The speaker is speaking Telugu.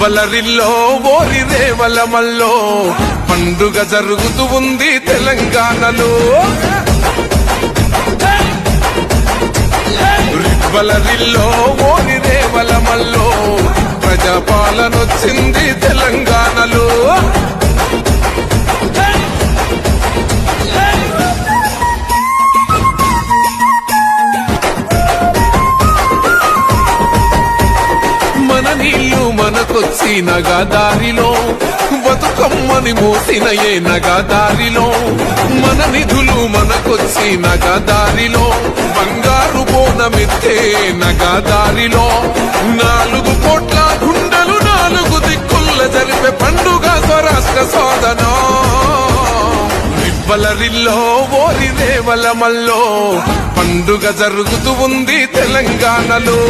రివ్వలరిల్లో ఓరి రేవలమల్లో పండుగ జరుగుతూ ఉంది తెలంగాణలో. రివ్వలరిల్లో ఓరి నీళ్ళు గదారిలో బతుకమ్మని మూసిన ఏ నగదారిలో మన నిధులు మనకొచ్చిన గదారిలో బంగారు బోనమెత్తే నగదారిలో నాలుగు కోట్ల గుండెలు నాలుగు దిక్కుల జరిపే పండుగ స్వరాష్ట్ర సాధన. వలరిల్లో ఓరి రేవలమల్లో పండుగ జరుగుతూ ఉంది తెలంగాణలో.